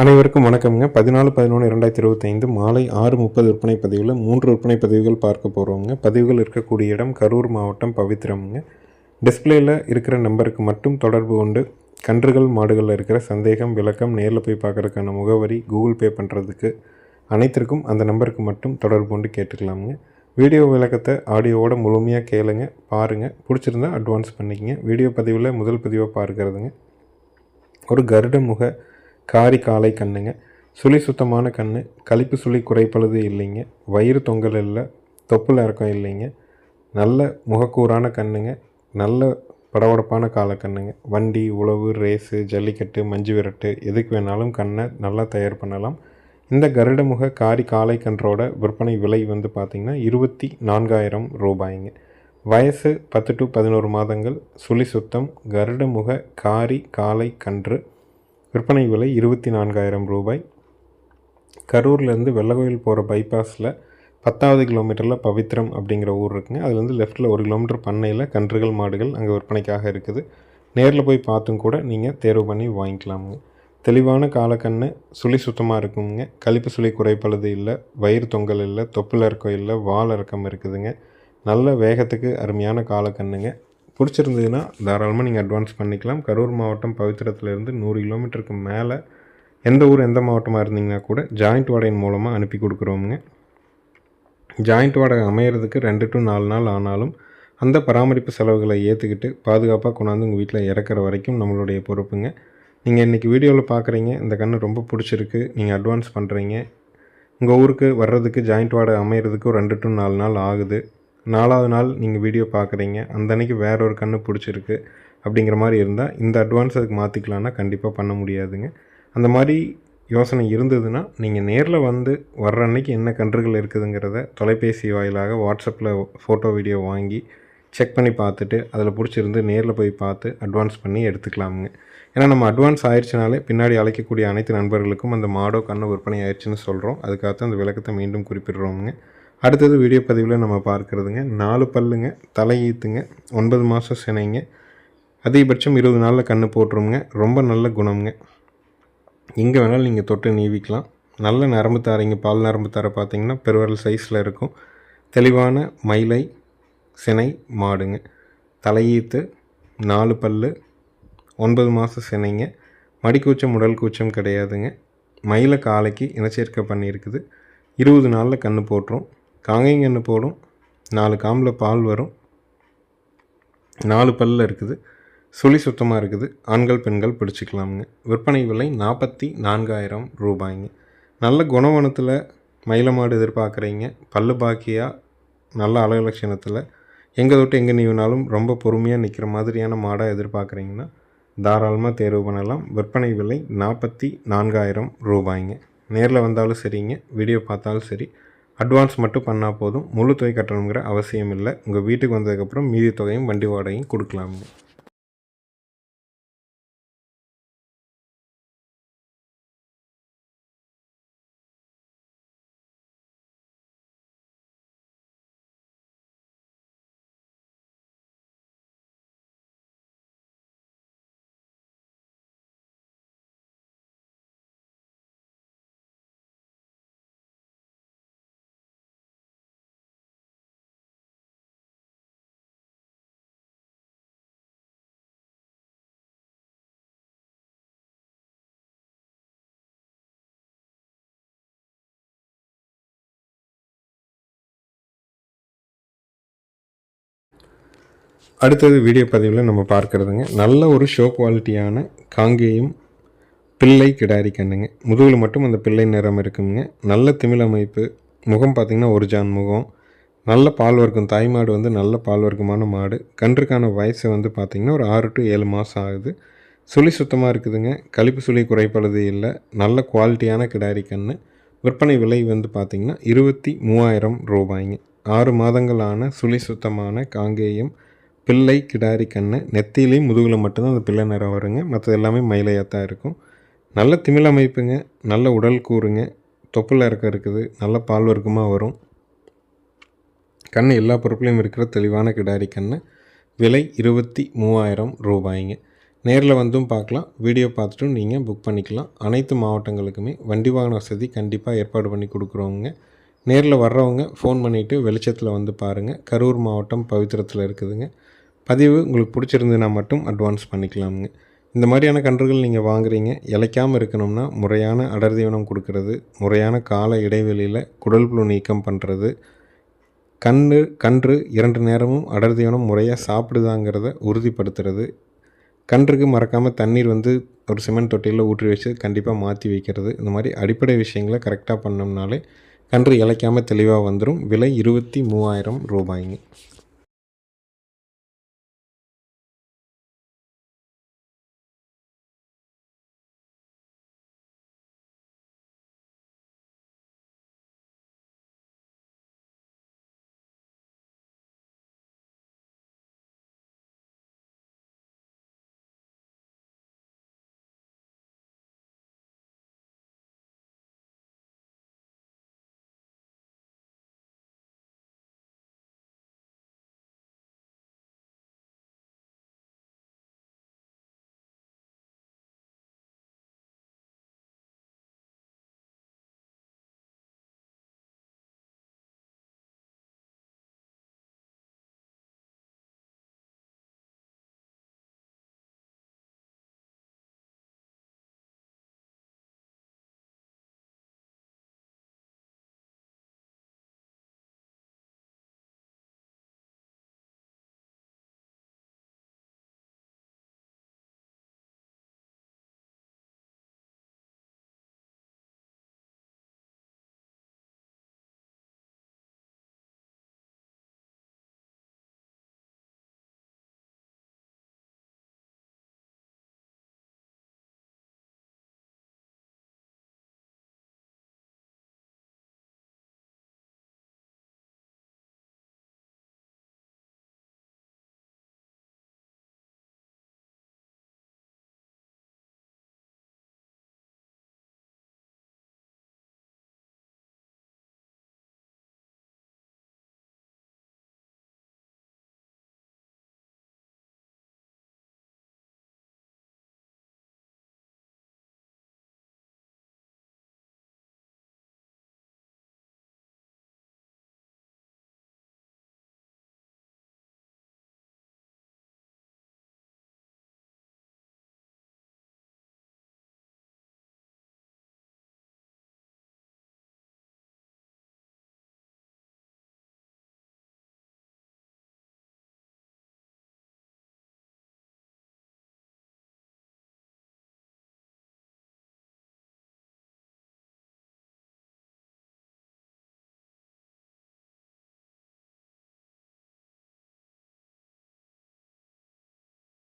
அனைவருக்கும் வணக்கம்ங்க. பதினாலு பதினொன்று இரண்டாயிரத்தி இருபத்தைந்து மாலை ஆறு முப்பது விற்பனை பதிவில் மூன்று விற்பனை பதிவுகள் பார்க்க போகிறோங்க பதிவுகள் இருக்கக்கூடிய இடம் கரூர் மாவட்டம் பவித்திரம்ங்க டிஸ்பிளேயில் இருக்கிற நம்பருக்கு மட்டும் தொடர்பு கொண்டு கன்றுகள் மாடுகளில் இருக்கிற சந்தேகம் விளக்கம் நேரில் போய் பார்க்குறதுக்கான முகவரி கூகுள் பே பண்ணுறதுக்கு அனைத்திற்கும் அந்த நம்பருக்கு மட்டும் தொடர்பு கொண்டு கேட்டுக்கலாமுங்க. வீடியோ விளக்கத்தை ஆடியோவோட முழுமையாக கேளுங்க. பாருங்கள் பிடிச்சிருந்தா அட்வான்ஸ் பண்ணிக்கங்க. வீடியோ பதிவில் முதல் பதிவாக பார்க்குறதுங்க. ஒரு கருட முக காரி காலை கண்ணுங்க. சுழி சுத்தமான கண் கழிப்பு சுழி குறைப்பழுது இல்லைங்க. வயிறு தொங்கல் இல்லை. தொப்புள் இறக்கம் இல்லைங்க. நல்ல முகக்கூறான கண்ணுங்க. நல்ல படபடப்பான கால கண்ணுங்க. வண்டி உழவு ரேஸு ஜல்லிக்கட்டு மஞ்சு விரட்டு எதுக்கு வேணாலும் கண்ணை நல்லா தயார் பண்ணலாம். இந்த கருடமுக காரி காலை கன்றோட விற்பனை விலை வந்து பார்த்திங்கன்னா இருபத்தி நான்காயிரம் ரூபாய்ங்க. வயசு பத்து டு பதினோரு மாதங்கள். சுழி சுத்தம் கருடமுக காரி காலை கன்று விற்பனை விலை இருபத்தி நான்காயிரம் ரூபாய். கரூர்லேருந்து வெள்ளகோயில் போகிற பைபாஸில் பத்தாவது கிலோமீட்டரில் பவித்ரம் அப்படிங்கிற ஊர் இருக்குங்க. அதுலேருந்து லெஃப்ட்டில் ஒரு கிலோமீட்டர் பண்ணையில் கன்றுகள் மாடுகள் அங்கே விற்பனைக்காக இருக்குது. நேரில் போய் பார்த்தும் கூட நீங்கள் தேர்வு பண்ணி வாங்கிக்கலாமுங்க. தெளிவான காலக்கண்ணு சுழி சுத்தமாக இருக்குங்க. கழிப்பு சுழி குறைப்பழுது இல்லை வயிறு தொங்கல் இல்லை தொப்புள் இறக்கம் இல்லை வால் இறக்கம் இருக்குதுங்க. நல்ல வேகத்துக்கு அருமையான காலக்கண்ணுங்க. பிடிச்சிருந்ததுன்னா தாராளமாக நீங்கள் அட்வான்ஸ் பண்ணிக்கலாம். கரூர் மாவட்டம் பவித்திரத்துலேருந்து நூறு கிலோமீட்டருக்கு மேலே எந்த ஊர் எந்த மாவட்டமாக இருந்தீங்கன்னா கூட ஜாயிண்ட் வாடகை மூலமாக அனுப்பி கொடுக்குறோமுங்க. ஜாயிண்ட் வாடகை அமையிறதுக்கு ரெண்டு டு நாலு நாள் ஆனாலும் அந்த பராமரிப்பு செலவுகளை ஏற்றுக்கிட்டு பாதுகாப்பாக கொண்டாந்து உங்கள் வீட்டில் இறக்குற வரைக்கும் நம்மளுடைய பொறுப்புங்க. நீங்கள் இன்றைக்கி வீடியோவில் பார்க்குறீங்க இந்த கன்று ரொம்ப பிடிச்சிருக்கு. நீங்கள் அட்வான்ஸ் பண்ணுறீங்க உங்கள் ஊருக்கு வர்றதுக்கு ஜாயிண்ட் வாடகை அமையிறதுக்கு ரெண்டு டு நாலு நாள் ஆகுது. நாலாவது நாள் நீங்கள் வீடியோ பார்க்குறீங்க அந்த அன்னைக்கு வேற ஒரு கன்று பிடிச்சிருக்கு அப்படிங்கிற மாதிரி இருந்தால் இந்த அட்வான்ஸ் அதுக்கு மாற்றிக்கலான்னா கண்டிப்பாக பண்ண முடியாதுங்க. அந்த மாதிரி யோசனை இருந்ததுன்னா நீங்கள் நேரில் வந்து வர்ற அன்னைக்கு என்ன கன்றுகள் இருக்குதுங்கிறத தொலைபேசி வாயிலாக வாட்ஸ்அப்பில் ஃபோட்டோ வீடியோ வாங்கி செக் பண்ணி பார்த்துட்டு அதில் பிடிச்சிருந்து நேரில் போய் பார்த்து அட்வான்ஸ் பண்ணி எடுத்துக்கலாமுங்க. ஏன்னா நம்ம அட்வான்ஸ் ஆயிடுச்சுனாலே பின்னாடி அழைக்கக்கூடிய அனைத்து நண்பர்களுக்கும் அந்த மாடோ கண்ணு விற்பனை ஆயிடுச்சுன்னு சொல்கிறோம் அதுக்காக அந்த விளக்கத்தை மீண்டும் குறிப்பிடுறோமுங்க. அடுத்தது வீடியோ பதிவில் நம்ம பார்க்குறதுங்க. நாலு பல்லுங்க தலையீத்துங்க ஒன்பது மாதம் சினைங்க அதிகபட்சம் இருபது நாளில் கன்று போட்டுருங்க ரொம்ப நல்ல குணம்ங்க. எங்கே வேணாலும் நீங்கள் தொட்டு நீவிக்கலாம். நல்ல நரம்பு தாரைங்க பால் நரம்பு தாரை பார்த்தீங்கன்னா பெருவரல் சைஸில் இருக்கும். தெளிவான மயிலை சினை மாடுங்க. தலையீத்து நாலு பல்லு ஒன்பது மாதம் சினைங்க. மடிக்கூச்சம் உடல் கூச்சம் கிடையாதுங்க. மயில காலைக்கு இனச்சேர்க்கை பண்ணியிருக்குது. இருபது நாளில் கன்று போட்டுரும். காங்கைங்கன்று போடும். நாலு காம்பில் பால் வரும். நாலு பல்லில் இருக்குது. சுழி சுத்தமாக இருக்குது. ஆண்கள் பெண்கள் பிடிச்சிக்கலாமுங்க. விற்பனை விலை நாற்பத்தி நான்காயிரம் ரூபாய்ங்க. நல்ல குணவனத்தில் மயில மாடு எதிர்பார்க்குறீங்க. பல்லு பாக்கியாக நல்ல அழகலட்சணத்தில் எங்கே தொட்டு எங்கே நீவினாலும் ரொம்ப பொறுமையாக நிற்கிற மாதிரியான மாடாக எதிர்பார்க்குறீங்கன்னா தாராளமாக தேர்வு பண்ணலாம். விற்பனை விலை நாற்பத்தி நான்காயிரம் ரூபாய்ங்க. நேரில் வந்தாலும் சரிங்க. வீடியோ பார்த்தாலும் சரி. அட்வான்ஸ் மட்டும் பண்ணால் போதும். முழு தொகை கட்டணுங்கிற அவசியம் இல்லை உங்கள் வீட்டுக்கு வந்ததுக்கப்புறம் மீதி தொகையும் வண்டி வாடகையும் கொடுக்கலாமுங்க அடுத்தது வீடியோ பதிவில் நம்ம பார்க்குறதுங்க. நல்ல ஒரு ஷோ குவாலிட்டியான காங்கேயம் பிள்ளை கிடாரி கண்ணுங்க. முதுகில் மட்டும் அந்த பிள்ளை நிறம் இருக்குங்க. நல்ல திமிழ் அமைப்பு. முகம் பார்த்திங்கன்னா ஒரு ஜான் முகம். நல்ல பால் வர்க்கம். தாய் மாடு வந்து நல்ல பால் வர்க்கமான மாடு. கன்றுக்கான வயசு வந்து பார்த்திங்கன்னா ஒரு ஆறு டு ஏழு மாதம் ஆகுது. சுழி சுத்தமாக இருக்குதுங்க. கழிப்பு சுழி குறைப்பது இல்லை. நல்ல குவாலிட்டியான கிடாரி கன்று விற்பனை விலை வந்து பார்த்திங்கன்னா இருபத்தி மூவாயிரம் ரூபாய்ங்க. ஆறு மாதங்களான சுழி சுத்தமான காங்கேயம் பிள்ளை கிடாரி கண்ணு. நெத்திலையும் முதுகில் மட்டும்தான் அந்த பிள்ளை நிறம் வருங்க. மற்றது எல்லாமே மயிலையாக தான் இருக்கும். நல்ல திமிழ் அமைப்புங்க. நல்ல உடல் கூறுங்க. தொப்பில் இறக்க இருக்குது. நல்ல பால் வர்க்கமாக வரும். கண் எல்லா பொருட்களையும் இருக்கிற தெளிவான கிடாரி கண்ணு. விலை இருபத்தி மூவாயிரம் ரூபாய்ங்க. நேரில் வந்தும் பார்க்கலாம். வீடியோ பார்த்துட்டும் நீங்கள் புக் பண்ணிக்கலாம். அனைத்து மாவட்டங்களுக்குமே வண்டி வாகன வசதி கண்டிப்பாக ஏற்பாடு பண்ணி கொடுக்குறோங்க. நேரில் வர்றவங்க ஃபோன் பண்ணிவிட்டு வெளிச்சத்தில் வந்து பாருங்கள் கரூர் மாவட்டம் பவித்திரத்தில் இருக்குதுங்க. பதிவு உங்களுக்கு பிடிச்சிருந்துன்னா மட்டும் அட்வான்ஸ் பண்ணிக்கலாமுங்க. இந்த மாதிரியான கன்றுகள் நீங்கள் வாங்குறீங்க. இளைக்காமல் இருக்கணும்னா முறையான அடர் தீவனம் கொடுக்கறது முறையான கால இடைவெளியில் குடல் புழு நீக்கம் பண்ணுறது கன்று கன்று இரண்டு நேரமும் அடர் தீவனம் முறையாக சாப்பிடுதாங்கிறத உறுதிப்படுத்துறது கன்றுக்கு மறக்காமல் தண்ணீர் வந்து ஒரு சிமெண்ட் தொட்டியில் ஊற்றி வச்சு கண்டிப்பாக மாற்றி வைக்கிறது இந்த மாதிரி அடிப்படை விஷயங்களை கரெக்டாக பண்ணோம்னாலே கன்று இழைக்காமல் தெளிவாக வந்துடும் விலை இருபத்தி மூவாயிரம் ரூபாய்ங்க.